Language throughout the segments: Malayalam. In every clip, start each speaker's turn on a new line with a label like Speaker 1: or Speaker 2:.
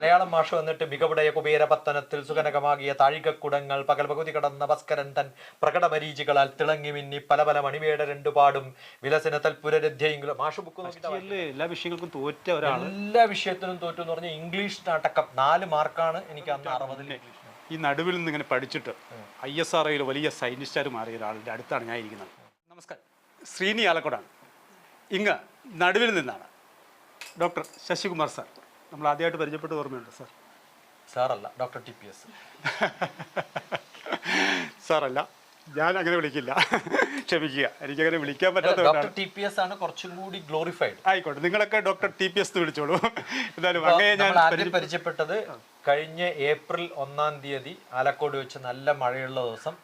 Speaker 1: മലയാളം ഭാഷ വന്നിട്ട് മികവുടയ കുബേരപത്തനത്തിൽ സുഖനകമാകിയ താഴികക്കുടങ്ങൾ പകൽ പകുതി കടന്ന ഭസ്കരൻ തൻ പ്രകടമരീചികളാൽ തിളങ്ങി മിന്നി പല പല മണിമേട രണ്ടുപാടും പാടും വിലസിന തൽപുരരധ്യയെങ്കിലും മാഷ് ബുക്ക്
Speaker 2: എല്ലാ വിഷയങ്ങൾക്കും തോറ്റ ഒരാൾ
Speaker 1: എല്ലാ വിഷയത്തിനും തോറ്റു എന്ന് പറഞ്ഞാൽ ഇംഗ്ലീഷ് നാടകം. നാല് മാർക്കാണ് എനിക്ക് അന്ന് അറുപതിൽ
Speaker 2: ഈ നടുവിൽ നിന്ന് ഇങ്ങനെ പഠിച്ചിട്ട് ഐ എസ് ആർ ഒയിൽ വലിയ സയന്റിസ്റ്റായിട്ട് മാറിയ ഒരാളുടെ അടുത്താണ് ഞാൻ ഇരിക്കുന്നത്. നമസ്കാരം. ശ്രീനി ആലക്കോടാണ്. ഇങ്ങ് നടുവിൽ നിന്നാണ്. Doctor Sasikumar sir. നമ്മൾ ആദ്യമായിട്ട് പരിചയപ്പെട്ട് ഓർമ്മയുണ്ട് സാർ.
Speaker 1: സാറല്ല ഡോക്ടർ ടി പി എസ്.
Speaker 2: സാറല്ല ഞാൻ അങ്ങനെ വിളിക്കില്ല. ക്ഷമിക്കുക. എനിക്കങ്ങനെ വിളിക്കാൻ
Speaker 1: ഡോക്ടർ
Speaker 2: പറ്റാത്തതുകൊണ്ടാണ്.
Speaker 1: ടി പി എസ് ആണ് കുറച്ചും കൂടി ഗ്ലോറിഫൈഡ്
Speaker 2: ആയിക്കോട്ടെ നിങ്ങളൊക്കെ ഡോക്ടർ ടി പി എസ് വിളിച്ചോളൂ. എന്തായാലും അങ്ങനെ ഞാൻ
Speaker 1: ആദ്യം പരിചയപ്പെട്ടത് കഴിഞ്ഞ ഏപ്രിൽ ഒന്നാം തീയതി ആലക്കോട് വെച്ച് നല്ല മഴയുള്ള ദിവസം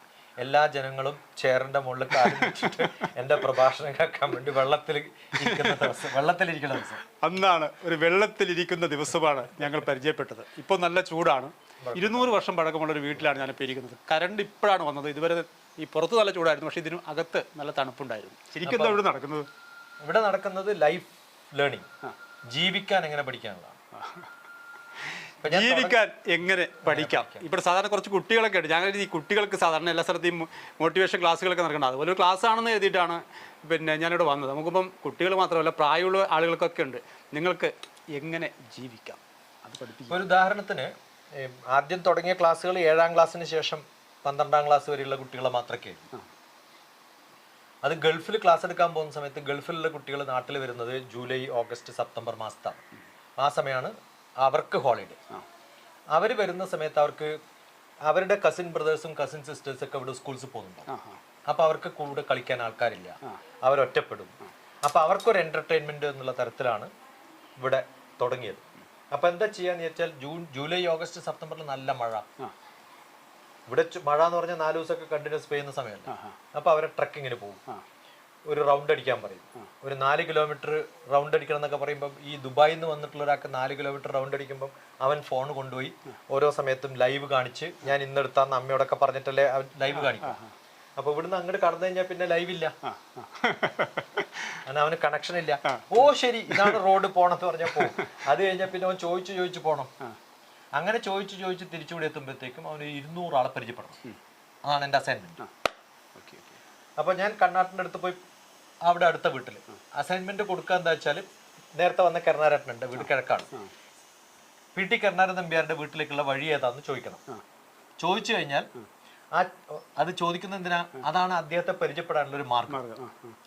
Speaker 1: എല്ലാ ജനങ്ങളും ചേറിന്റെ മുകളിൽ കാണിച്ചിട്ട് എന്റെ പ്രഭാഷണം കേൾക്കാൻ വേണ്ടി വെള്ളത്തിൽ ഇരിക്കുന്ന ദിവസം വെള്ളത്തിലിരിക്കുന്ന ദിവസം.
Speaker 2: അന്നാണ് ഒരു വെള്ളത്തിലിരിക്കുന്ന ദിവസമാണ് ഞങ്ങൾ പരിചയപ്പെട്ടത്. ഇപ്പോൾ നല്ല ചൂടാണ്. ഇരുന്നൂറ് വർഷം പഴക്കമുള്ള ഒരു വീട്ടിലാണ് ഞാൻ ഇപ്പോൾ ഇരിക്കുന്നത്. കറണ്ട് ഇപ്പോഴാണ് വന്നത്. ഇതുവരെ ഈ പുറത്ത് നല്ല ചൂടായിരുന്നു. പക്ഷേ ഇതിനും അകത്ത് നല്ല തണുപ്പുണ്ടായിരുന്നു. ശരിക്കും എന്താ ഇവിടെ നടക്കുന്നത്?
Speaker 1: ഇവിടെ നടക്കുന്നത് ലൈഫ് ലേണിംഗ് ജീവിക്കാൻ എങ്ങനെ പഠിക്കാനുള്ളതാണ്.
Speaker 2: ജീവിക്കാൻ എങ്ങനെ പഠിക്കാം? ഇവിടെ സാധാരണ കുറച്ച് കുട്ടികളൊക്കെ ഉണ്ട്. ഞങ്ങൾ ഈ കുട്ടികൾക്ക് സാധാരണ എല്ലാ സ്ഥലത്തെയും മോട്ടിവേഷൻ ക്ലാസ്സുകളൊക്കെ നടക്കുന്നത് അതുപോലെ ഒരു ക്ലാസ് ആണെന്ന് എഴുതിയിട്ടാണ് പിന്നെ ഞാനിവിടെ വന്നത്. നമുക്കിപ്പം കുട്ടികൾ മാത്രമല്ല പ്രായമുള്ള ആളുകൾക്കൊക്കെ ഉണ്ട്. നിങ്ങൾക്ക് എങ്ങനെ ജീവിക്കാം? അത് പഠിപ്പിക്കും.
Speaker 1: ഒരു ഉദാഹരണത്തിന് ആദ്യം തുടങ്ങിയ ക്ലാസ്സുകൾ ഏഴാം ക്ലാസ്സിന് ശേഷം പന്ത്രണ്ടാം ക്ലാസ് വരെയുള്ള കുട്ടികളെ മാത്രമേ അത് ഗൾഫിൽ ക്ലാസ് എടുക്കാൻ പോകുന്ന സമയത്ത് ഗൾഫിലുള്ള കുട്ടികൾ നാട്ടിൽ വരുന്നത് ജൂലൈ ഓഗസ്റ്റ് സെപ്റ്റംബർ മാസത്താണ്. ആ സമയമാണ് അവർക്ക് ഹോളിഡേ അവർ വരുന്ന സമയത്ത് അവർക്ക് അവരുടെ കസിൻ ബ്രദേഴ്സും കസിൻ സിസ്റ്റേഴ്സും ഒക്കെ ഇവിടെ സ്കൂൾസ് പോകുന്നുണ്ടാവും അപ്പൊ അവർക്ക് കൂടെ കളിക്കാൻ ആൾക്കാരില്ല. അവർ അവരൊറ്റപ്പെടും അപ്പൊ അവർക്കൊരു എന്റർടൈൻമെന്റ് എന്നുള്ള തരത്തിലാണ് ഇവിടെ തുടങ്ങിയത്. അപ്പൊ എന്താ ചെയ്യാന്ന് വെച്ചാൽ ജൂൺ ജൂലൈ ഓഗസ്റ്റ് സെപ്റ്റംബറിൽ നല്ല മഴ. ഇവിടെ മഴ എന്ന് പറഞ്ഞാൽ നാല് ദിവസമൊക്കെ കണ്ടിന്യൂസ് പെയ്യുന്ന സമയമല്ല. അപ്പൊ അവരെ ട്രക്കിങ്ങിന് പോകും. ഒരു റൗണ്ട് അടിക്കാൻ പറയും. ഒരു നാല് കിലോമീറ്റർ റൗണ്ട് അടിക്കണം എന്നൊക്കെ പറയുമ്പോൾ ഈ ദുബായിൽ നിന്ന് വന്നിട്ടുള്ള ഒരാൾക്ക് നാല് കിലോമീറ്റർ റൗണ്ട് അടിക്കുമ്പോൾ അവൻ ഫോൺ കൊണ്ടുപോയി. ഓരോ സമയത്തും ലൈവ് കാണിച്ച് ഞാൻ ഇന്നെടുത്താന്ന് അമ്മയോടൊക്കെ പറഞ്ഞിട്ടല്ലേ അവൻ ലൈവ് കാണിക്കും. അപ്പൊ ഇവിടുന്ന് അങ്ങോട്ട് കടന്നു കഴിഞ്ഞാൽ പിന്നെ ലൈവ് ഇല്ല. കാരണം അവന് കണക്ഷൻ ഇല്ല. ഓ ശരി ഇതാണ് റോഡ് പോണെന്ന് പറഞ്ഞാൽ പോകും അത് കഴിഞ്ഞാൽ പിന്നെ അവൻ ചോദിച്ചു ചോദിച്ചു പോണം. അങ്ങനെ ചോദിച്ചു ചോദിച്ച് തിരിച്ചുകൂടി എത്തുമ്പോഴത്തേക്കും അവന് ഇരുന്നൂറ് ആളെ പരിചയപ്പെടണം അതാണ് എന്റെ അസൈൻമെന്റ് അപ്പൊ ഞാൻ കണ്ണാട്ടിന്റെ അടുത്ത് പോയി അവിടെ അടുത്ത വീട്ടിൽ അസൈൻമെന്റ് കൊടുക്കുക എന്താ വെച്ചാൽ നേരത്തെ വന്ന കരുണാരട്ടനുണ്ട് വീട് കിഴക്കാണ്. പി ടി കരുണാരൻ നമ്പ്യാരുടെ വീട്ടിലേക്കുള്ള വഴി ഏതാന്ന് ചോദിക്കണം. ചോദിച്ചു കഴിഞ്ഞാൽ ആ. അത് ചോദിക്കുന്ന എന്തിനാ? അതാണ് അദ്ദേഹത്തെ പരിചയപ്പെടാനുള്ള ഒരു മാർഗം.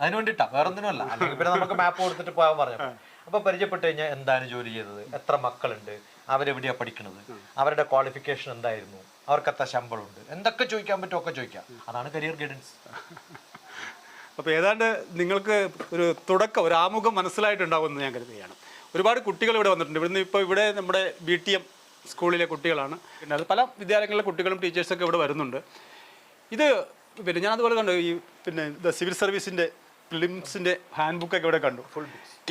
Speaker 1: അതിന് വേണ്ടിട്ടാ വേറൊന്നിനുമല്ല അല്ലെങ്കിൽ പിന്നെ നമുക്ക് മാപ്പ് കൊടുത്തിട്ട് പോകാൻ പറഞ്ഞു. അപ്പൊ പരിചയപ്പെട്ട് കഴിഞ്ഞാൽ എന്താണ് ജോലി ചെയ്തത്? എത്ര മക്കളുണ്ട്? അവരെവിടെയാ പഠിക്കുന്നത് അവരുടെ ക്വാളിഫിക്കേഷൻ എന്തായിരുന്നു? അവർക്ക് എത്ര ശമ്പളമുണ്ട്? എന്തൊക്കെ ചോദിക്കാൻ പറ്റുമോ ഒക്കെ ചോദിക്കാം. അതാണ് കരിയർ ഗൈഡൻസ്
Speaker 2: അപ്പോൾ ഏതാണ്ട് നിങ്ങൾക്ക് ഒരു തുടക്കം ഒരു ആമുഖം മനസ്സിലായിട്ടുണ്ടാവുമെന്ന് ഞാൻ കരുതുകയാണ്. ഒരുപാട് കുട്ടികൾ ഇവിടെ വന്നിട്ടുണ്ട്. ഇവിടുന്ന് ഇപ്പോൾ ഇവിടെ നമ്മുടെ ബി ടി എം സ്കൂളിലെ കുട്ടികളാണ്. പിന്നെ അത് പല വിദ്യാലയങ്ങളിലെ കുട്ടികളും ടീച്ചേഴ്സൊക്കെ ഇവിടെ വരുന്നുണ്ട്. ഇത് പിന്നെ ഞാൻ അതുപോലെ കണ്ടു ഈ പിന്നെ ദ സിവിൽ സർവീസിന്റെ ഫിലിംസിന്റെ ഹാൻഡ് ബുക്കൊക്കെ ഇവിടെ കണ്ടു. ഫുൾ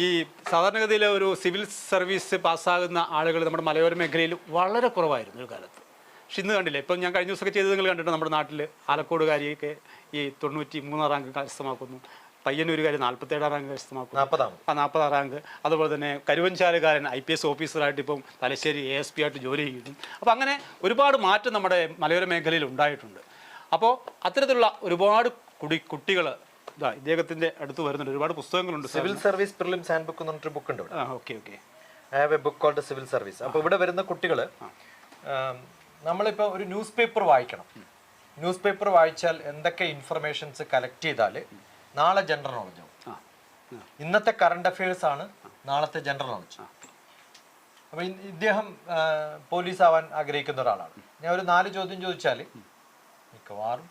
Speaker 2: ഈ സാധാരണഗതിയിലെ ഒരു സിവിൽ സർവീസ് പാസ്സാകുന്ന ആളുകൾ നമ്മുടെ മലയോര മേഖലയിൽ വളരെ കുറവായിരുന്നു ഒരു കാലത്ത്. പക്ഷെ ഇന്ന് കണ്ടില്ലേ? ഇപ്പം ഞാൻ കഴിഞ്ഞ ദിവസമൊക്കെ ചെയ്തത് നിങ്ങൾ കണ്ടിട്ട് നമ്മുടെ നാട്ടിൽ ആലക്കോടുകാരിയൊക്കെ ഈ തൊണ്ണൂറ്റി മൂന്നാം റാങ്ക് കരസ്ഥമാക്കുന്നു. പയ്യന്നൂരുകാർ നാൽപ്പത്തേഴാം റാങ്ക് കരസ്ഥമാക്കുന്നു. ആ നാൽപ്പതാം റാങ്ക്. അതുപോലെ തന്നെ കരുവഞ്ചാലുകാരൻ ഐ പി എസ് ഓഫീസറായിട്ട് ഇപ്പം തലശ്ശേരി എ എസ് പി ആയിട്ട് ജോലി ചെയ്യുന്നു. അപ്പോൾ അങ്ങനെ ഒരുപാട് മാറ്റം നമ്മുടെ മലയോര മേഖലയിൽ ഉണ്ടായിട്ടുണ്ട്. അപ്പോൾ അത്തരത്തിലുള്ള ഒരുപാട് കുടി കുട്ടികൾ ഇതാ ഇദ്ദേഹത്തിന്റെ അടുത്ത് വരുന്നുണ്ട്. ഒരുപാട് പുസ്തകങ്ങളുണ്ട്
Speaker 1: civil service prelims hand book എന്ന് പറഞ്ഞിട്ട് ബുക്ക് ഉണ്ട്
Speaker 2: ആ okay okay.
Speaker 1: I have a book called civil service അപ്പോൾ ഇവിടെ വരുന്ന കുട്ടികൾ നമ്മളിപ്പോൾ ഒരു ന്യൂസ് പേപ്പർ വായിക്കണം. ന്യൂസ് പേപ്പർ വായിച്ചാൽ എന്തൊക്കെ ഇൻഫർമേഷൻസ് കളക്ട് ചെയ്താൽ നാളെ ജനറൽ നോളജ് ആവും. ഇന്നത്തെ കറണ്ട് അഫയേഴ്സ് ആണ് നാളത്തെ ജനറൽ നോളജ് അപ്പൊ ഇദ്ദേഹം പോലീസ് ആവാൻ ആഗ്രഹിക്കുന്ന ഒരാളാണ്. ഞാൻ ഒരു നാല് ചോദ്യം ചോദിച്ചാൽ മിക്കവാറും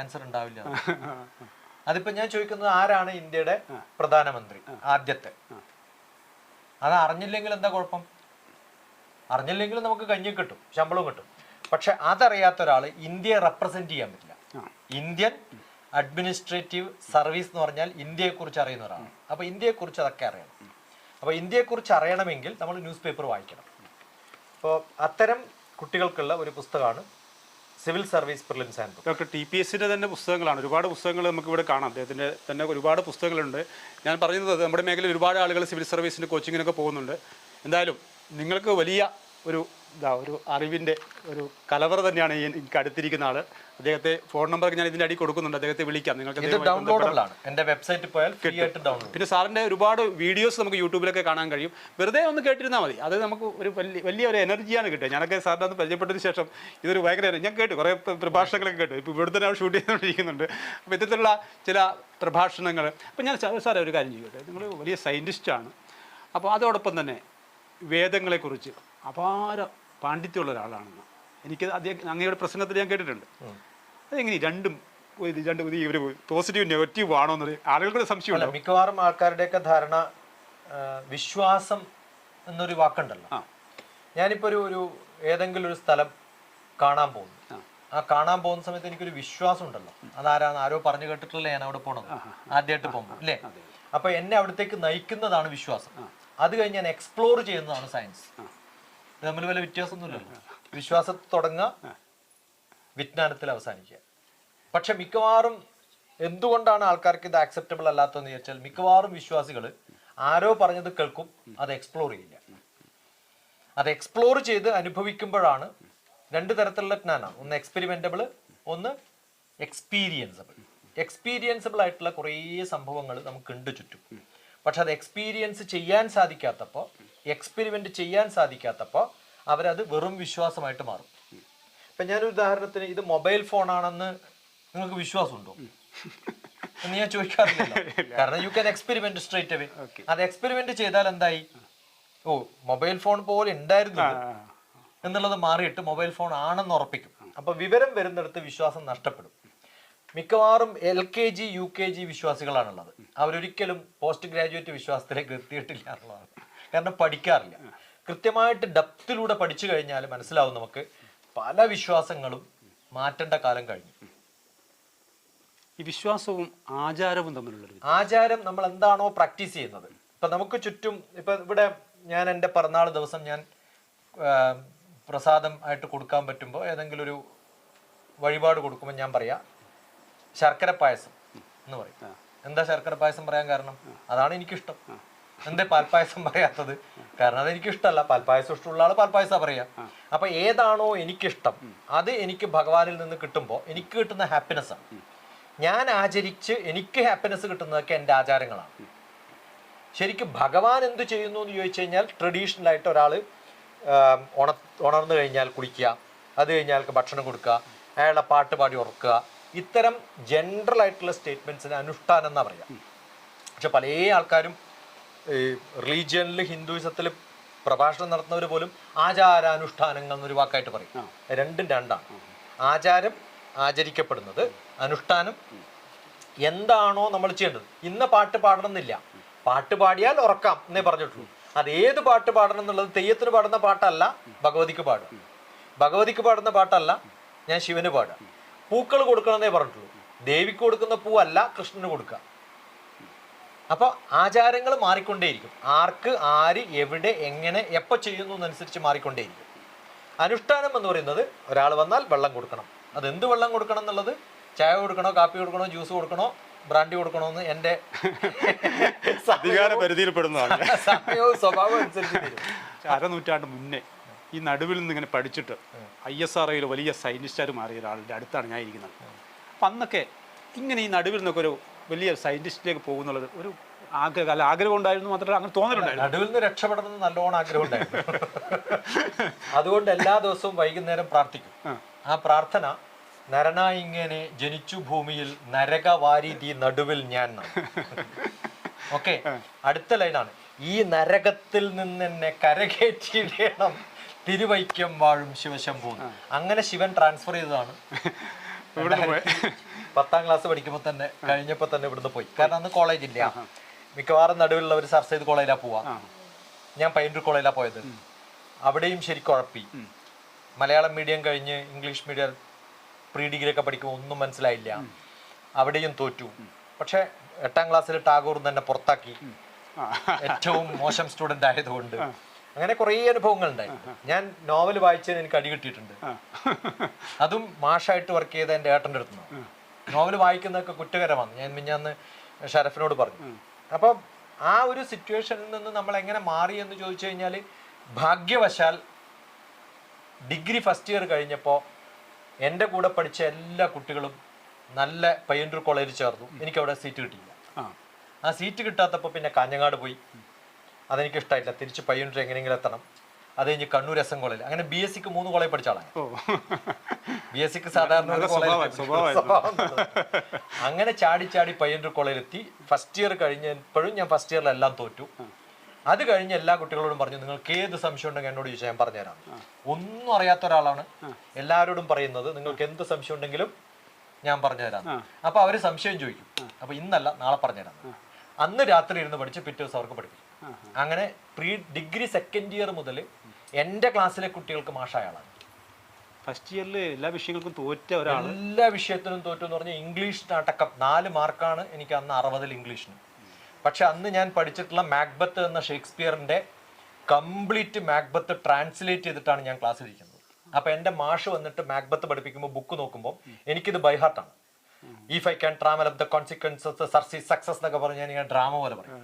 Speaker 1: ആൻസർ ഉണ്ടാവില്ല. അതിപ്പോ ഞാൻ ചോദിക്കുന്നത് ആരാണ് ഇന്ത്യയുടെ പ്രധാനമന്ത്രി ആദ്യത്തെ? അത് അറിഞ്ഞില്ലെങ്കിൽ എന്താ കുഴപ്പം? അറിഞ്ഞില്ലെങ്കിൽ നമുക്ക് കഞ്ഞി കിട്ടും ശമ്പളവും കിട്ടും. പക്ഷെ അതറിയാത്ത ഒരാൾ ഇന്ത്യയെ റെപ്രസെന്റ് ചെയ്യാൻ പറ്റില്ല. ഇന്ത്യൻ അഡ്മിനിസ്ട്രേറ്റീവ് സർവീസ് എന്ന് പറഞ്ഞാൽ ഇന്ത്യയെക്കുറിച്ച് അറിയുന്ന ഒരാളാണ്. അപ്പോൾ ഇന്ത്യയെക്കുറിച്ച് അതൊക്കെ അറിയണം. അപ്പോൾ ഇന്ത്യയെക്കുറിച്ച് അറിയണമെങ്കിൽ നമ്മൾ ന്യൂസ് പേപ്പർ വായിക്കണം. അപ്പോൾ അത്തരം കുട്ടികൾക്കുള്ള ഒരു പുസ്തകമാണ് civil service prelims and
Speaker 2: doctor T P എസിന്റെ തന്നെ പുസ്തകങ്ങളാണ്. ഒരുപാട് പുസ്തകങ്ങൾ നമുക്ക് ഇവിടെ കാണാം. അദ്ദേഹത്തിന്റെ തന്നെ ഒരുപാട് പുസ്തകങ്ങളുണ്ട്. ഞാൻ പറയുന്നത് നമ്മുടെ മേഖലയിൽ ഒരുപാട് ആളുകൾ സിവിൽ സർവീസിന്റെ കോച്ചിങ്ങിനൊക്കെ പോകുന്നുണ്ട്. എന്തായാലും നിങ്ങൾക്ക് വലിയ ഒരു ഇതാ ഒരു അറിവിന്റെ ഒരു കലവറ തന്നെയാണ് ഈ എനിക്ക് അടുത്തിരിക്കുന്ന ആൾ. അദ്ദേഹത്തെ ഫോൺ നമ്പർ ഞാൻ ഇതിന്റെ അടി കൊടുക്കുന്നുണ്ട്. അദ്ദേഹത്തെ വിളിക്കാം. നിങ്ങൾക്ക്
Speaker 1: ആണ്. എന്റെ വെബ്സൈറ്റിൽ പോയാൽ ഫ്രീ ആയിട്ട് ഡൗൺലോഡ്
Speaker 2: പിന്നെ സാറിന്റെ ഒരുപാട് വീഡിയോസ് നമുക്ക് യൂട്യൂബിലൊക്കെ കാണാൻ കഴിയും. വെറുതെ ഒന്ന് കേട്ടിരുന്നാൽ മതി. അത് നമുക്ക് ഒരു വലിയ വലിയ ഒരു എനർജിയാണ് കിട്ടുക. ഞാനൊക്കെ സാറിന്റെ അത് പരിചയപ്പെട്ടതിന് ശേഷം ഇതൊരു ഭയങ്കര ഞാൻ കേട്ടു. കുറേ പ്ര- പ്രഭാഷണങ്ങളൊക്കെ കേട്ടു. ഇപ്പോൾ ഇവിടെ തന്നെ ഷൂട്ട് ചെയ്തുകൊണ്ടിരിക്കുന്നുണ്ട്. അപ്പോൾ ഇത്തരത്തിലുള്ള ചില പ്രഭാഷണങ്ങൾ അപ്പോൾ ഞാൻ സാറേ ഒരു കാര്യം ചെയ്യട്ടെ. നിങ്ങൾ വലിയ സയന്റിസ്റ്റാണ് അപ്പോൾ അതോടൊപ്പം തന്നെ വേദങ്ങളെക്കുറിച്ച് അപാര പാണ്ഡിത്യമുള്ള ഒരാളാണെന്ന് എനിക്ക് അദ്ദേഹം അങ്ങയുടെ പ്രസംഗത്തിൽ ഞാൻ കേട്ടിട്ടുണ്ട്. അതെങ്ങനെ രണ്ടും ഇത് രണ്ട് ഒരു പോസിറ്റീവ് നെഗറ്റീവ് ആണോ എന്നൊരു ആളുകൾക്ക് സംശയമുണ്ട്?
Speaker 1: മിക്കവാറും ആൾക്കാരുടെയൊക്കെ ധാരണ വിശ്വാസം എന്നൊരു വാക്കുണ്ടല്ലോ.
Speaker 2: ഞാനിപ്പോൾ
Speaker 1: ഞാനിപ്പോ ഒരു ഒരു ഏതെങ്കിലും ഒരു സ്ഥലം കാണാൻ പോകുന്നു.
Speaker 2: ആ.
Speaker 1: ആ കാണാൻ പോകുന്ന സമയത്ത് എനിക്കൊരു വിശ്വാസം ഉണ്ടല്ലോ അതാരാണ് ആരോ പറഞ്ഞു കേട്ടിട്ടുള്ള ഞാൻ അവിടെ പോണത് ആദ്യമായിട്ട് പോകുമ്പോൾ അല്ലേ അപ്പൊ എന്നെ അവിടത്തേക്ക് നയിക്കുന്നതാണ് വിശ്വാസം. അത് കഴിഞ്ഞ് ഞാൻ എക്സ്പ്ലോർ ചെയ്യുന്നതാണ് സയൻസ് തമ്മിൽ വല്ല വ്യത്യാസമൊന്നുമില്ലല്ലോ. വിശ്വാസത്തിൽ തുടങ്ങുക വിജ്ഞാനത്തിൽ അവസാനിക്കുക. പക്ഷെ മിക്കവാറും എന്തുകൊണ്ടാണ് ആൾക്കാർക്ക് ഇത് ആക്സെപ്റ്റബിൾ അല്ലാത്തതെന്ന് ചോദിച്ചാൽ മിക്കവാറും വിശ്വാസികൾ ആരോ പറഞ്ഞത് കേൾക്കും അത് എക്സ്പ്ലോർ ചെയ്യില്ല. അത് എക്സ്പ്ലോർ ചെയ്ത് അനുഭവിക്കുമ്പോഴാണ് രണ്ട് തരത്തിലുള്ള ജ്ഞാനം. ഒന്ന് എക്സ്പെരിമെന്റബിൾ ഒന്ന് എക്സ്പീരിയൻസബിൾ എക്സ്പീരിയൻസബിൾ ആയിട്ടുള്ള കുറേ സംഭവങ്ങൾ നമുക്കുണ്ട് ചുറ്റും. പക്ഷെ അത് എക്സ്പീരിയൻസ് ചെയ്യാൻ സാധിക്കാത്തപ്പോൾ എക്സ്പെരിമെന്റ് ചെയ്യാൻ സാധിക്കാത്തപ്പോൾ അവരത് വെറും വിശ്വാസമായിട്ട് മാറും. ഇപ്പൊ ഞാനൊരു ഉദാഹരണത്തിന് ഇത് മൊബൈൽ ഫോണാണെന്ന് നിങ്ങൾക്ക് വിശ്വാസമുണ്ടോ? എന്ന് ഞാൻ ചോദിക്കാറില്ല കാരണം you can experiment straight away അത് എക്സ്പെരിമെന്റ് ചെയ്താൽ എന്തായി? ഓ മൊബൈൽ ഫോൺ പോലെ ഉണ്ടായിരുന്നു എന്നുള്ളത് മാറിയിട്ട് മൊബൈൽ ഫോൺ ആണെന്ന് ഉറപ്പിക്കും. അപ്പൊ വിവരം വരുന്നിടത്ത് വിശ്വാസം നഷ്ടപ്പെടും. മിക്കവാറും L K G U K G വിശ്വാസികളാണുള്ളത്. അവരൊരിക്കലും പോസ്റ്റ് ഗ്രാജുവേറ്റ് വിശ്വാസത്തിലേക്ക് എത്തിയിട്ടില്ല എന്നുള്ളതാണ്. കാരണം പഠിക്കാറില്ല. കൃത്യമായിട്ട് ഡെപ്തിലൂടെ പഠിച്ചു കഴിഞ്ഞാൽ മനസ്സിലാവും നമുക്ക് പല വിശ്വാസങ്ങളും മാറ്റേണ്ട കാലം കഴിഞ്ഞു.
Speaker 2: ഈ വിശ്വാസവും ആചാരവും തമ്മിലുള്ളൊരു വ്യത്യാസം.
Speaker 1: ആചാരം നമ്മൾ എന്താണോ പ്രാക്ടീസ് ചെയ്യുന്നത്. ഇപ്പൊ നമുക്ക് ചുറ്റും ഇപ്പൊ ഇവിടെ ഞാൻ എന്റെ പിറന്നാൾ ദിവസം ഞാൻ പ്രസാദം ആയിട്ട് കൊടുക്കാൻ പറ്റുമ്പോൾ ഏതെങ്കിലും ഒരു വഴിപാട് കൊടുക്കുമ്പോൾ ഞാൻ പറയാം ശർക്കര പായസം എന്ന് പറയും. എന്താ ശർക്കര പായസം പറയാൻ കാരണം? അതാണ് എനിക്കിഷ്ടം. എന്താ പാൽപ്പായസം പറയാത്തത്? കാരണം അത് എനിക്കിഷ്ടമല്ല പാൽപ്പായസം ഇഷ്ടമുള്ള ആൾ പാൽപ്പായസം പറയാ. അപ്പൊ ഏതാണോ എനിക്കിഷ്ടം. അത് എനിക്ക് ഭഗവാനിൽ നിന്ന് കിട്ടുമ്പോൾ എനിക്ക് കിട്ടുന്ന ഹാപ്പിനെസ് ആണ് ഞാൻ ആചരിച്ച് എനിക്ക് ഹാപ്പിനെസ് കിട്ടുന്നതൊക്കെ എന്റെ ആചാരങ്ങളാണ്. ശരിക്കും ഭഗവാൻ എന്ത് ചെയ്യുന്നു എന്ന് ചോദിച്ചു കഴിഞ്ഞാൽ ട്രഡീഷണൽ ആയിട്ട് ഒരാൾ ഉണ ഉണർന്നു കഴിഞ്ഞാൽ കുളിക്കുക. അത് കഴിഞ്ഞാൽ ഭക്ഷണം കൊടുക്കുക. അയാളുടെ പാട്ട് പാടി ഉറക്കുക. ഇത്തരം ജനറൽ ആയിട്ടുള്ള സ്റ്റേറ്റ്മെന്റ്സിന് അനുഷ്ഠാനം എന്നാ പറയാം. പക്ഷെ പല ആൾക്കാരും റിലീജിയനിൽ ഹിന്ദുയിസത്തിൽ പ്രഭാഷണം നടത്തുന്നവർ പോലും ആചാരാനുഷ്ഠാനങ്ങൾ എന്നൊരു വാക്കായിട്ട് പറയും. രണ്ടും രണ്ടാണ്. ആചാരം ആചരിക്കപ്പെടുന്നത് അനുഷ്ഠാനം എന്താണോ നമ്മൾ ചെയ്യേണ്ടത്. ഇന്ന പാട്ട് പാടണം എന്നില്ല പാട്ട് പാടിയാൽ ഉറക്കാം എന്നേ പറഞ്ഞിട്ടുള്ളൂ. അത് ഏത് പാട്ട് പാടണം എന്നുള്ളത് തെയ്യത്തിന് പാടുന്ന പാട്ടല്ല ഭഗവതിക്ക് പാടും ഭഗവതിക്ക് പാടുന്ന പാട്ടല്ല ഞാൻ ശിവന് പാടുക. പൂക്കൾ കൊടുക്കണമെന്നേ പറഞ്ഞിട്ടുള്ളൂ. ദേവിക്ക് കൊടുക്കുന്ന പൂവല്ല കൃഷ്ണന് കൊടുക്കുക. അപ്പൊ ആചാരങ്ങൾ മാറിക്കൊണ്ടേയിരിക്കും. ആർക്ക് ആര് എവിടെ എങ്ങനെ എപ്പോൾ ചെയ്യുന്നു എന്നനുസരിച്ച് മാറിക്കൊണ്ടേയിരിക്കും. അനുഷ്ഠാനം എന്ന് പറയുന്നത് ഒരാൾ വന്നാൽ വെള്ളം കൊടുക്കണം. അത് എന്ത് വെള്ളം കൊടുക്കണം എന്നുള്ളത്? ചായ കൊടുക്കണോ കാപ്പി കൊടുക്കണോ ജ്യൂസ് കൊടുക്കണോ ബ്രാൻഡി കൊടുക്കണോ എന്ന്
Speaker 2: എന്റെ
Speaker 1: സമയവും സ്വഭാവം അനുസരിച്ച്
Speaker 2: അരനൂറ്റാണ്ട് മുന്നേ. ഈ നടുവിൽ നിന്ന് ഇങ്ങനെ പഠിച്ചിട്ട് ഐ എസ് ആർ ഐയിൽ വലിയ സയന്റിസ്റ്റാർ മാറിയ ഒരാളുടെ അടുത്താണ് ഞാൻ ഇരിക്കുന്നത്. അപ്പം അന്നൊക്കെ ഇങ്ങനെ ഈ നടുവിൽ നിന്നൊക്കെ ഒരു വലിയ സയന്റിസ്റ്റിലേക്ക് പോകുന്നുള്ളത് ഒരു ആഗ്രഹം അല്ല ആഗ്രഹം ഉണ്ടായിരുന്നു മാത്രമല്ല അങ്ങനെ തോന്നലുണ്ടായിരുന്നു.
Speaker 1: നടുവിൽ നിന്ന് രക്ഷപ്പെടണം എന്ന് നല്ലോണം ആഗ്രഹം ഉണ്ടായിരുന്നു. അതുകൊണ്ട് എല്ലാ ദിവസവും വൈകുന്നേരം പ്രാർത്ഥിക്കും. ആ. പ്രാർത്ഥന നരനായിങ്ങനെ ജനിച്ചു ഭൂമിയിൽ നരകവാരിധി നടുവിൽ ഞാൻ ഓക്കെ അടുത്ത ലൈനാണ്. ഈ നരകത്തിൽ നിന്ന് എന്നെ കരകയറ്റിയിടണം തിരുവൈക്കം വാഴും ശിവശംഭൂ അങ്ങനെ ശിവൻ ട്രാൻസ്ഫർ ചെയ്തതാണ്. പത്താം ക്ലാസ് പഠിക്കുമ്പോൾ തന്നെ കഴിഞ്ഞപ്പോൾ തന്നെ ഇവിടുന്ന് പോയി. കാരണം അന്ന് കോളേജ് ഇല്ല. മിക്കവാറും നടുവിലുള്ളവർ സർ സെയ്ത് കോളേജിലാ പോവാ. ഞാൻ പയ്യന്നൂർ കോളേജിലാ പോയത്. അവിടെയും ശരി കുഴപ്പി മലയാളം മീഡിയം കഴിഞ്ഞ് ഇംഗ്ലീഷ് മീഡിയം പ്രീ ഡിഗ്രി ഒക്കെ പഠിക്കുമ്പോൾ ഒന്നും മനസ്സിലായില്ല. അവിടെയും തോറ്റു. പക്ഷെ എട്ടാം ക്ലാസ്സിൽ ടാഗോർ തന്നെ പുറത്താക്കി. ഏറ്റവും മോശം സ്റ്റുഡന്റ് ആയതുകൊണ്ട്. അങ്ങനെ കുറേ അനുഭവങ്ങൾ ഉണ്ടായി ഞാൻ നോവൽ വായിച്ചതിന് എനിക്ക് അടി കിട്ടിയിട്ടുണ്ട്. അതും മാഷായിട്ട് വർക്ക് ചെയ്ത എന്റെ ഏട്ടന്റെ അടുത്ത് നിന്ന് നോവൽ വായിക്കുന്നതൊക്കെ കുറ്റകരമാണ്. ഞാൻ മിഞ്ഞാന്ന് ഷരഫിനോട് പറഞ്ഞു. അപ്പം ആ ഒരു സിറ്റുവേഷനിൽ നിന്ന് നമ്മൾ എങ്ങനെ മാറി എന്ന് ചോദിച്ചു കഴിഞ്ഞാൽ ഭാഗ്യവശാൽ ഡിഗ്രി ഫസ്റ്റ് ഇയർ കഴിഞ്ഞപ്പോൾ എന്റെ കൂടെ പഠിച്ച എല്ലാ കുട്ടികളും നല്ല പയ്യന്നൂർ കോളേജിൽ ചേർന്നു. എനിക്ക് അവിടെ സീറ്റ് കിട്ടിയില്ല.
Speaker 2: ആ.
Speaker 1: ആ സീറ്റ് കിട്ടാത്തപ്പോൾ പിന്നെ കാഞ്ഞങ്ങാട് പോയി. അതെനിക്ക് ഇഷ്ടമായില്ല തിരിച്ച് പയ്യന്നൂർ എങ്ങനെയെങ്കിലും എത്തണം. അത് കഴിഞ്ഞ് കണ്ണൂർ എസ് എൻ കോളേജ്. അങ്ങനെ ബി എസ് സിക്ക് മൂന്ന് കോളേജ്
Speaker 2: പഠിച്ചാണ്
Speaker 1: ബി എസ് സിക്ക് സാധാരണ കോളേജിൽ അങ്ങനെ ചാടി ചാടി പയ്യന്നൂർ കോളേജിലെത്തി. ഫസ്റ്റ് ഇയർ കഴിഞ്ഞപ്പോഴും ഞാൻ ഫസ്റ്റ് ഇയറിലെല്ലാം തോറ്റു. അത് കഴിഞ്ഞ് എല്ലാ കുട്ടികളോടും പറഞ്ഞു നിങ്ങൾക്ക് ഏത് സംശയം ഉണ്ടെങ്കിൽ എന്നോട് ചോദിച്ചാൽ ഞാൻ പറഞ്ഞുതരാം. ഒന്നും അറിയാത്ത ഒരാളാണ്. എല്ലാവരോടും പറയുന്നത് നിങ്ങൾക്ക് എന്ത് സംശയം ഉണ്ടെങ്കിലും ഞാൻ പറഞ്ഞുതരാം. അപ്പൊ അവർ സംശയം ചോദിക്കും. അപ്പൊ ഇന്നല്ല നാളെ പറഞ്ഞുതരാം. അന്ന് രാത്രി ഇരുന്ന് പഠിച്ച് പിറ്റേ ദിവസം അവർക്ക് പഠിപ്പിക്കും. അങ്ങനെ പ്രീ ഡിഗ്രി സെക്കൻഡ് ഇയർ മുതൽ എന്റെ ക്ലാസ്സിലെ കുട്ടികൾക്ക് മാഷായാണ്
Speaker 2: ഫസ്റ്റ് ഇയറിൽ എല്ലാ വിഷയങ്ങൾക്കും തോറ്റ ഒരാൾ
Speaker 1: എല്ലാ വിഷയത്തിനും തോറ്റു എന്ന് പറഞ്ഞാൽ ഇംഗ്ലീഷ് നാട്ടക്കം. നാല് മാർക്കാണ് എനിക്ക് അന്ന് അറുപതിൽ ഇംഗ്ലീഷിന് പക്ഷെ അന്ന് ഞാൻ പഠിച്ചിട്ടുള്ള മാക്ബത്ത് എന്ന ഷേക്സ്പിയറിന്റെ കംപ്ലീറ്റ് മാക്ബത്ത് ട്രാൻസ്ലേറ്റ് ചെയ്തിട്ടാണ് ഞാൻ ക്ലാസ്സിലിരിക്കുന്നത് അപ്പൊ എന്റെ മാഷ് വന്നിട്ട് മാക്ബത്ത് പഠിപ്പിക്കുമ്പോൾ ബുക്ക് നോക്കുമ്പോൾ എനിക്കിത് ബൈഹാർട്ടാണ് if I can travel of the consequences സർസി success എന്നൊക്കെ പറഞ്ഞ് ഞാൻ ഡ്രാമ പോലെ പറയും.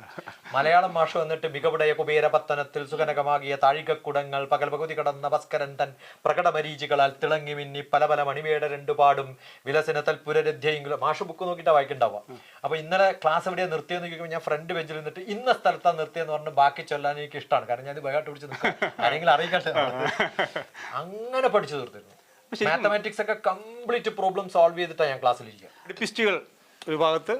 Speaker 1: മലയാളം മാഷ് വന്നിട്ട് മികവുടയ കുബേര പത്തനത്തിൽ സുഖനകമാകിയ താഴികക്കുടങ്ങൾ പകൽ പകുതി കടന്ന ഭസ്കരൻ തൻ പ്രകടമരീചികളാൽ തിളങ്ങി മിന്നി പല പല മണിമേട രണ്ടു പാടും വിലസിന തൽപുരരധ്യയെങ്കിലും മാഷ് ബുക്ക് നോക്കിയിട്ട് വായിക്കണ്ടാവുക. അപ്പൊ ഇന്നലെ ക്ലാസ് എവിടെ നിർത്തിയെന്ന് ചോദിക്കുമ്പോൾ ഞാൻ ഫ്രണ്ട് ബെഞ്ചിൽ നിന്നിട്ട് ഇന്ന സ്ഥലത്താണ് നിർത്തിയെന്ന് പറഞ്ഞ് ബാക്കി ചൊല്ലാൻ എനിക്ക് ഇഷ്ടമാണ് കാരണം ഞാൻ ബൈഹാട്ട് പിടിച്ച് നിൽക്കാം ആരെങ്കിലും അറിയിക്കട്ടെ. അങ്ങനെ പഠിച്ചു തീർത്തിരുന്നു. മാത്തമാറ്റിക്സ് ഒക്കെ കംപ്ലീറ്റ് പ്രോബ്ലം സോൾവ് ചെയ്തിട്ടാണ് ഞാൻ ക്ലാസ്സിലിരിക്കുക
Speaker 2: പഠിപ്പിസ്റ്റുകൾ ഒരു ഭാഗത്ത്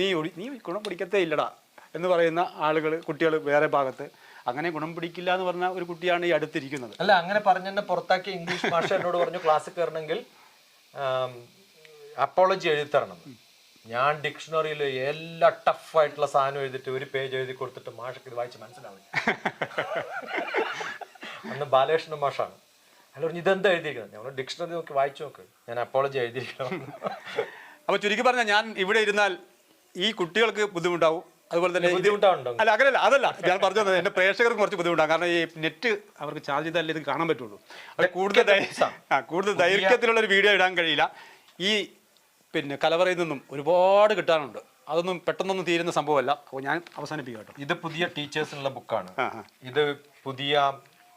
Speaker 2: നീ നീ ഗുണം പിടിക്കത്തേ ഇല്ലടാ എന്ന് പറയുന്ന ആളുകൾ കുട്ടികൾ വേറെ ഭാഗത്ത്. അങ്ങനെ ഗുണം പിടിക്കില്ല എന്ന് പറഞ്ഞ ഒരു കുട്ടിയാണ് ഈ അടുത്തിരിക്കുന്നത്.
Speaker 1: അല്ല അങ്ങനെ പറഞ്ഞെന്നെ പുറത്താക്കി ഇംഗ്ലീഷ് ഭാഷ എന്നോട് പറഞ്ഞു ക്ലാസ് കയറണമെങ്കിൽ അപ്പോളജി എഴുതിത്തരണം. തരണം ഞാൻ ഡിക്ഷണറിയിൽ എല്ലാ ടഫ് ആയിട്ടുള്ള സാധനം എഴുതിട്ട് ഒരു പേജ് എഴുതി കൊടുത്തിട്ട് മാഷക്ക് ഇത് വായിച്ച് മനസ്സിലാവില്ല. അന്ന് ബാലകൃഷ്ണൻ മാഷാണ്. അല്ല പറഞ്ഞു ഇതെന്താ എഴുതിയിരിക്കുന്നത്? ഞങ്ങൾ ഡിക്ഷണറി നോക്കി വായിച്ചു നോക്ക്. ഞാൻ അപ്പോളജി എഴുതിയിരിക്കണം
Speaker 2: അപ്പോൾ ചുരുക്കി പറഞ്ഞാൽ ഞാൻ ഇവിടെ ഇരുന്നാൽ ഈ കുട്ടികൾക്ക് ബുദ്ധിമുട്ടാവും. അതുപോലെ തന്നെ ഇത്
Speaker 1: ബുദ്ധിമുട്ടാണുണ്ടോ
Speaker 2: അല്ല അങ്ങനെയല്ല അതല്ല. ഞാൻ പറഞ്ഞു തന്നത് എന്റെ പ്രേക്ഷകർക്ക് കുറച്ച് ബുദ്ധിമുട്ടാണ്. കാരണം ഈ നെറ്റ് അവർക്ക് ചാർജ് ചെയ്താലേ ഇത് കാണാൻ പറ്റുള്ളൂ. അത് കൂടുതൽ ആ കൂടുതൽ ദൈർഘ്യത്തിലുള്ള ഒരു വീഡിയോ ഇടാൻ കഴിയില്ല. ഈ പിന്നെ കലവറയിൽ നിന്നും ഒരുപാട് കിട്ടാനുണ്ട്. അതൊന്നും പെട്ടെന്നൊന്നും തീരുന്ന സംഭവമല്ല. അപ്പോൾ ഞാൻ അവസാനിപ്പിക്കാം കേട്ടോ.
Speaker 1: ഇത് പുതിയ ടീച്ചേഴ്സിനുള്ള ബുക്കാണ്. ഇത് പുതിയ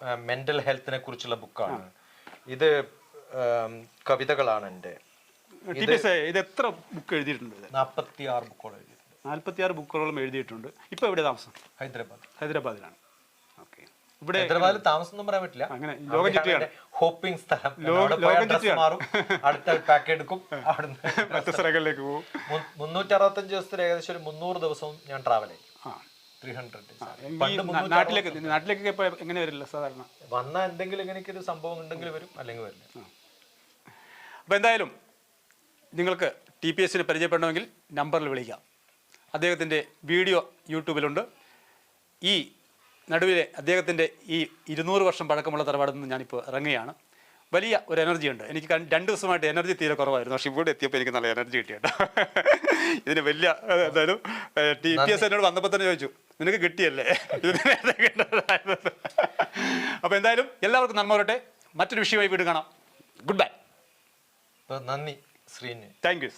Speaker 1: മെന്റൽ ഹെൽത്തിനെ കുറിച്ചുള്ള ബുക്കാണ് ഇത് കവിതകളാണ്
Speaker 2: എന്റെ. ഇത് എത്ര ബുക്ക് എഴുതിയിട്ടുണ്ട്
Speaker 1: നാൽപ്പത്തി ആറ് ബുക്കുകൾ എഴുതിയിട്ടുണ്ട്.
Speaker 2: നാൽപ്പത്തിയാറ് ബുക്കുകളോളം എഴുതിയിട്ടുണ്ട്. ഇപ്പോൾ എവിടെ താമസം?
Speaker 1: ഹൈദരാബാദ്.
Speaker 2: ഹൈദരാബാദിലാണ്. ഓക്കെ. ഇവിടെ
Speaker 1: ഹൈദരാബാദിൽ താമസം ഒന്നും പറയാൻ പറ്റില്ല.
Speaker 2: അങ്ങനെ ലോകം ചുറ്റിയാണ്.
Speaker 1: ഹോപ്പിംഗ് സ്ഥലം. മാറും. അടുത്ത പാക്ക് എടുക്കും. അവിടുന്ന്
Speaker 2: മറ്റു സ്ഥലങ്ങളിലേക്ക് പോകും.
Speaker 1: മുന്നൂറ്റി അറുപത്തഞ്ച് ദിവസത്തിൽ ഏകദേശം ഒരു മുന്നൂറ് ദിവസവും ഞാൻ ട്രാവൽ ചെയ്യും. ത്രീ ഹൺഡ്രഡ്
Speaker 2: നാ- നാട്ടിലേക്ക് നാട്ടിലേക്കൊക്കെ ഇപ്പോൾ എങ്ങനെ വരില്ല സാധാരണ?
Speaker 1: വന്ന എന്തെങ്കിലും ഇങ്ങനെയൊക്കെ ഒരു സംഭവം ഉണ്ടെങ്കിൽ വരും അല്ലെങ്കിൽ വരില്ല.
Speaker 2: അപ്പോൾ എന്തായാലും നിങ്ങൾക്ക് ടി പി എസിന് പരിചയപ്പെടണമെങ്കിൽ നമ്പറിൽ വിളിക്കാം. അദ്ദേഹത്തിന്റെ വീഡിയോ യൂട്യൂബിലുണ്ട്. ഈ നടുവിലെ അദ്ദേഹത്തിന്റെ ഈ ഇരുന്നൂറ് വർഷം പഴക്കമുള്ള തറവാടിൽ നിന്ന് ഞാനിപ്പോൾ ഇറങ്ങുകയാണ്. വലിയ ഒരു എനർജി ഉണ്ട്. എനിക്ക് രണ്ട് ദിവസമായിട്ട് എനർജി തീരെ കുറവായിരുന്നു. പക്ഷേ ഇവിടെ എത്തിയപ്പോൾ എനിക്ക് നല്ല എനർജി കിട്ടിയിട്ടോ ഇതിന് വലിയ എന്തായാലും ടി പി എസ് എന്നോട് വന്നപ്പോൾ തന്നെ ചോദിച്ചു നിനക്ക് കിട്ടിയല്ലേ? അപ്പൊ നേരത്തെ കിട്ടേണ്ടതായിരുന്നു." അപ്പോൾ എന്തായാലും എല്ലാവർക്കും നന്മ വരട്ടെ. മറ്റൊരു വിഷയമായി വീട് കാണാം. ഗുഡ് ബൈ
Speaker 1: നന്ദി ശ്രീന്.
Speaker 2: Thank you